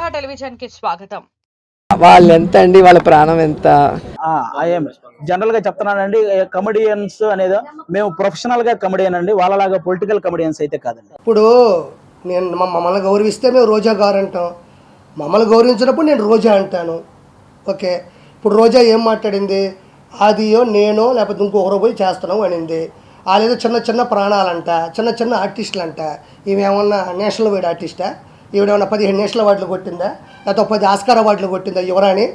టెలివిజన్కి స్వాగతం. వాళ్ళు ఎంత? అండి వాళ్ళ ప్రాణం ఎంత జనరల్గా చెప్తున్నానండి. కమెడియన్స్ అనేది మేము ప్రొఫెషనల్గా కమెడియన్ అండి. వాళ్ళలాగా పొలిటికల్ కమెడియన్స్ అయితే కాదండి. ఇప్పుడు నేను మ- మమ్మల్ని గౌరవిస్తే మేము రోజా గారు అంటాం మమ్మల్ని గౌరవించినప్పుడు నేను రోజా అంటాను. ఓకే? ఇప్పుడు రోజా ఏం మాట్లాడింది? ఆదియో నేనో లేకపోతే ఇంకొకరు పోయి చేస్తున్నాం అనింది. వాళ్ళేదో చిన్న చిన్న ప్రాణాలంట చిన్న చిన్న ఆర్టిస్టులు అంట ఈమె ఏమన్నా నేషనల్ వైడ్ ఆర్టిస్టా ఈవిడేమన్నా పదిహేను నేషనల్ అవార్డులు కొట్టిందా? లేకపోతే పది ఆస్కార్ అవార్డులు కొట్టిందా యువరాణి?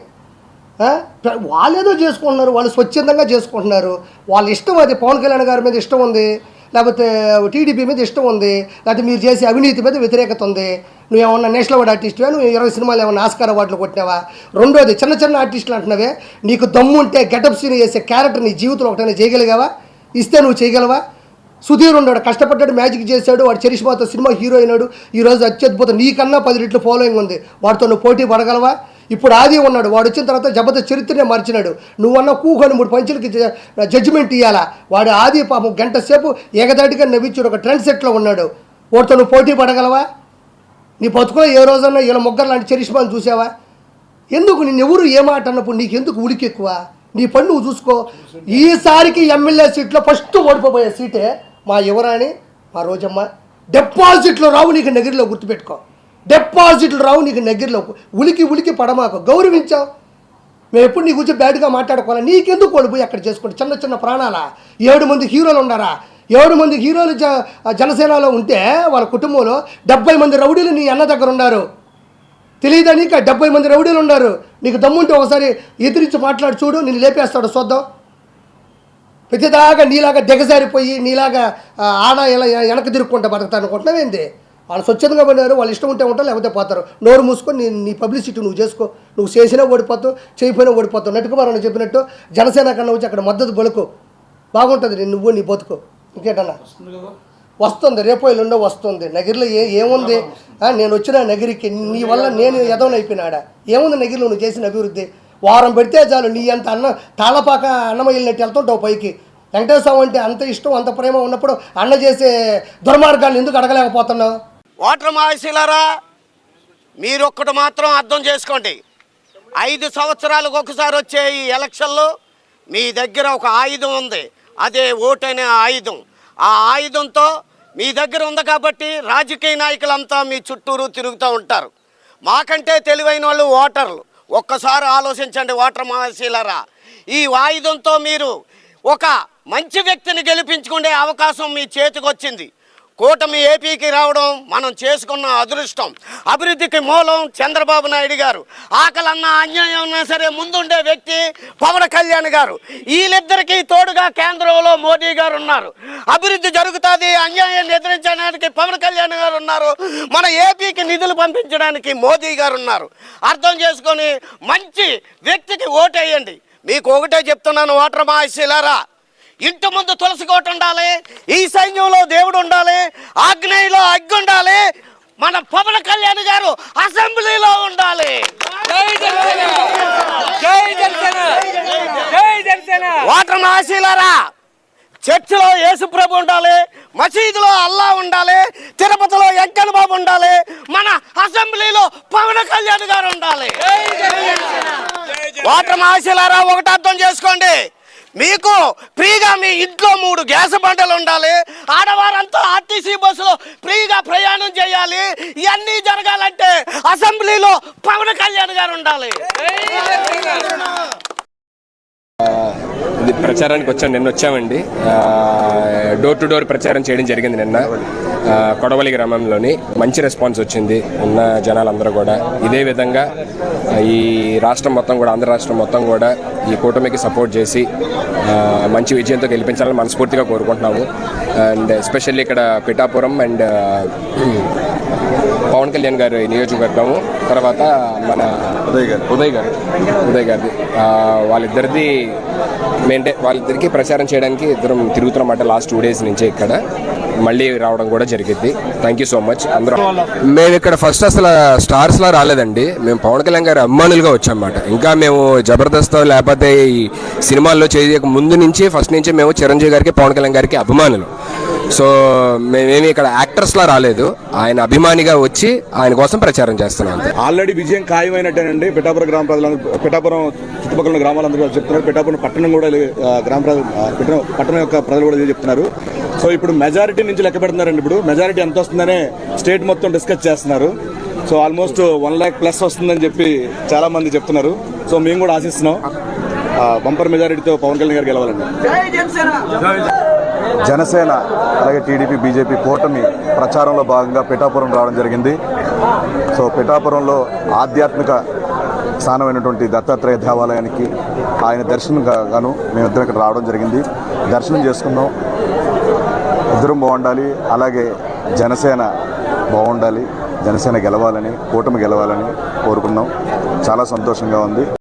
వాళ్ళేదో వాళ్ళు ఏదో చేసుకుంటున్నారు వాళ్ళు స్వచ్ఛందంగా చేసుకుంటున్నారు. వాళ్ళ ఇష్టం అది. పవన్ కళ్యాణ్ గారి మీద ఇష్టం ఉంది. లేకపోతే టీడీపీ మీద ఇష్టం ఉంది. లేకపోతే మీరు చేసే అవినీతి మీద వ్యతిరేకత ఉంది. నువ్వు ఏమన్నా నేషనల్ అవార్డు ఆర్టిస్టువా? నువ్వు ఇరవై సినిమాలు ఏమన్నా ఆస్కార్ అవార్డులు కొట్టినావా? రెండోది చిన్న చిన్న ఆర్టిస్టులు అంటున్నావే. నీకు దమ్ము ఉంటే గెటప్ సీన్ చేసే క్యారెక్టర్ నీ జీవితంలో ఒకటైనా చేయగలిగావా? ఇస్తే నువ్వు చేయగలవా? సుధీర్ ఉన్నాడు కష్టపడ్డాడు మ్యాజిక్ చేశాడు వాడు చరిష్మాతో సినిమా హీరో అయినాడు. ఈరోజు అత్యద్భుతం. నీకన్నా పది రెట్లు ఫాలోయింగ్ ఉంది. వాడితో నువ్వు పోటీ పడగలవా? ఇప్పుడు ఆది ఉన్నాడు వాడు వచ్చిన తర్వాత జబర్దస్త్ చరిత్రనే మార్చినాడు. నువ్వన్న కూకొని మూడు పంచులకి జడ్జిమెంట్ ఇవ్వాలా వాడు ఆది పాపం గంట సేపు ఏకదాటిగా నవ్వించాడు ఒక ట్రెండ్ సెట్లో ఉన్నాడు. వాడితో నువ్వు పోటీ పడగలవా? నీ బతుకులో ఏ రోజన్నా ఇలా మొగ్గర్ లాంటి చరిష్మాను చూసావా? ఎందుకు నిన్ను ఎవరు ఏమాట అన్నప్పుడు నీకు ఎందుకు ఉడికి ఎక్కువ నీ పన్ను నువ్వు చూసుకో. ఈసారికి ఎమ్మెల్యే సీట్లో ఫస్ట్ ఓడిపోయే సీటే మా యువరాణి మా రోజమ్మ డిపాజిట్లు రావు నీకు నగిరిలో గుర్తుపెట్టుకో. డిపాజిట్లు రావు నీకు నగిరిలో ఉలికి ఉలికి పడమాకు. గౌరవించావు. మేము ఎప్పుడు నీ గురించి బ్యాడ్గా మాట్లాడుకోవాలా? నీకెందుకు కోల్పోయి అక్కడ చేసుకుంటే? చిన్న చిన్న ప్రాణాలా? ఏడు మంది హీరోలు ఉన్నారా? ఏడు మంది హీరోలు జ జనసేనలో ఉంటే వాళ్ళ కుటుంబంలో డెబ్బై మంది రౌడీలు నీ అన్న దగ్గర ఉన్నారు. తెలియదా నీకు? డెబ్బై మంది రౌడీలు ఉన్నారు. నీకు దమ్ముంటే ఒకసారి ఎదిరించి మాట్లాడు చూడు. నేను లేపేస్తాడు చూద్దాం ప్రతిదాకా నీలాగా దిగజారిపోయి నీలాగా ఆడ ఇలా వెనక తిరుక్కుంటా బతుకుతా అనుకుంటున్నావు ఏంది? వాళ్ళు స్వచ్ఛందంగా పడినారు వాళ్ళు ఇష్టం ఉంటే ఉంటారు లేకపోతే పోతారు. నోరు మూసుకొని నీ నీ పబ్లిసిటీ నువ్వు చేసుకో. నువ్వు చేసినా ఓడిపోతావు చేయకపోయినా ఓడిపోతావు. నటుకుమారని చెప్పినట్టు జనసేన కన్నా వచ్చి అక్కడ మద్దతు బలుకు బాగుంటుంది నేను నువ్వు నీ బతుకు. ఇంకేటన్నా? వస్తుంది రేపు ఎల్లుండో వస్తుంది. నగిరిలో ఏ ఏముంది? నేను వచ్చిన నగిరికి నీ వల్ల నేను ఎదవనైపోయినాడా ఏముంది నగిరిలో నువ్వు చేసిన అభివృద్ధి? వారం పెడితే చాలు నీ అంత అన్న తాళపాక అన్నం వెళ్ళినట్టు వెళ్తుంటావు పైకి. వెంకటేశ్వర అంటే అంత ఇష్టం అంత ప్రేమ ఉన్నప్పుడు అన్న చేసే దుర్మార్గాన్ని ఎందుకు అడగలేకపోతున్నావు? ఓటర్ మీరు ఒక్కటి మాత్రం అర్థం చేసుకోండి. ఐదు సంవత్సరాలకు ఒకసారి వచ్చే ఈ ఎలక్షన్లో మీ దగ్గర ఒక ఆయుధం ఉంది. అదే ఓటనే ఆయుధం. ఆ ఆయుధంతో మీ దగ్గర ఉంది కాబట్టి రాజకీయ నాయకులంతా మీ చుట్టూరు తిరుగుతూ ఉంటారు. మాకంటే తెలివైన వాళ్ళు ఓటర్లు. ఒక్కసారి ఆలోచించండి ఓటర్ మహాశీలారా. ఈ వాయుధంతో మీరు ఒక మంచి వ్యక్తిని గెలిపించుకునే అవకాశం మీ చేతికి వచ్చింది కూటమి ఏపీకి రావడం మనం చేసుకున్న అదృష్టం. అభివృద్ధికి మూలం చంద్రబాబు నాయుడు గారు. ఆకలన్న అన్యాయం ఉన్నా సరే ముందుండే వ్యక్తి పవన్ కళ్యాణ్ గారు. వీళ్ళిద్దరికీ తోడుగా కేంద్రంలో మోదీ గారు ఉన్నారు. అభివృద్ధి జరుగుతుంది అన్యాయాన్ని ఎదిరించడానికి పవన్ కళ్యాణ్ గారు ఉన్నారు. మన ఏపీకి నిధులు పంపించడానికి మోదీ గారు ఉన్నారు. అర్థం చేసుకొని మంచి వ్యక్తికి ఓటేయండి. మీకు ఒకటే చెప్తున్నాను ఓటర్ మహాశీలారా ఇంటి ముందు తులసి కోట ఉండాలి ఈ సైన్యంలో దేవుడు ఉండాలి ఆగ్నేయంలో అగ్గి ఉండాలి మన పవన్ కళ్యాణ్ గారు అసెంబ్లీలో ఉండాలి. ఓటర్ ఆశీలారా చర్చిలో యేసుప్రభు ఉండాలి మసీదులో అల్లా ఉండాలి తిరుపతిలో వెంకన్న బాబు ఉండాలి మన అసెంబ్లీలో పవన్ కళ్యాణ్ గారు ఉండాలి. ఓటర్ ఆశీలారా ఒకటి అర్థం చేసుకోండి. మీకు ఫ్రీగా మీ ఇంట్లో మూడు గ్యాస్ బండలు ఉండాలి. ఆడవారంతా ఆర్టీసీ బస్సులో ఫ్రీగా ప్రయాణం చేయాలి. ఇవన్నీ జరగాలంటే అసెంబ్లీలో పవన్ కళ్యాణ్ గారు ఉండాలి. ఇది ప్రచారానికి వచ్చాం నిన్న వచ్చామండి. డోర్ టు డోర్ ప్రచారం చేయడం జరిగింది నిన్న. కొడవలి గ్రామంలోని మంచి రెస్పాన్స్ వచ్చింది ఉన్న జనాలందరూ కూడా. ఇదే విధంగా ఈ రాష్ట్రం మొత్తం కూడా ఆంధ్ర రాష్ట్రం మొత్తం కూడా ఈ కూటమికి సపోర్ట్ చేసి మంచి విజయంతో గెలిపించాలని మనస్ఫూర్తిగా కోరుకుంటున్నాము. అండ్ ఎస్పెషల్లీ ఇక్కడ పిఠాపురం అండ్ పవన్ కళ్యాణ్ గారి నియోజకవర్గము తర్వాత మన ఉదయ్ గారు. ఉదయ్ గారు. ఉదయ్ గారిది. వాళ్ళిద్దరిది మెయింటే వాళ్ళిద్దరికి ప్రచారం చేయడానికి ఇద్దరం తిరుగుతున్నమాట లాస్ట్ టూ డేస్ నుంచి ఇక్కడ. మళ్ళీ రావడం కూడా జరిగింది. థ్యాంక్ యూ సో మచ్ అందరం మేము ఇక్కడ ఫస్ట్ అసలు స్టార్స్ లా రాలేదండి. మేము పవన్ కళ్యాణ్ గారి అభిమానులుగా వచ్చామన్నమాట. ఇంకా మేము జబర్దస్త్ లేకపోతే ఈ సినిమాల్లో చేయక ముందు నుంచి ఫస్ట్ నుంచి మేము చిరంజీవి గారికి పవన్ కళ్యాణ్ గారికి అభిమానులు. సో మేమేమి ఇక్కడ యాక్టర్స్లా రాలేదు. ఆయన అభిమానిగా వచ్చి ఆయన కోసం ప్రచారం చేస్తున్నాం ఆల్రెడీ విజయం ఖాయమైనట్టేనండి. పిఠాపురం గ్రామ ప్రజలందరూ పిఠాపురం చుట్టుపక్కల ఉన్న గ్రామాలందరూ కూడా చెప్తున్నారు. పిఠాపురం పట్టణం కూడా గ్రామ ప్రజలు పట్టణం యొక్క ప్రజలు కూడా చెప్తున్నారు. సో ఇప్పుడు మెజారిటీ నుంచి లెక్క పెడుతున్నారండి. ఇప్పుడు మెజారిటీ ఎంత వస్తుందనే స్టేట్ మొత్తం డిస్కస్ చేస్తున్నారు. So almost one lakh plus వస్తుందని చెప్పి చాలా మంది చెప్తున్నారు. సో మేము కూడా ఆశిస్తున్నాం. బంపర్ మెజారిటీతో పవన్ కళ్యాణ్ గారు గెలవాలండి. జనసేన అలాగే టీడీపీ బీజేపీ కూటమి ప్రచారంలో భాగంగా పిఠాపురం రావడం జరిగింది. సో పిఠాపురంలో ఆధ్యాత్మిక స్థానమైనటువంటి దత్తాత్రేయ దేవాలయానికి ఆయన దర్శనం గా- గాను మేమిద్దరం ఇక్కడ రావడం జరిగింది. దర్శనం చేసుకున్నాం ఇద్దరం బాగుండాలి. అలాగే జనసేన బాగుండాలి. జనసేన గెలవాలని కూటమి గెలవాలని కోరుకున్నాం. చాలా సంతోషంగా ఉంది.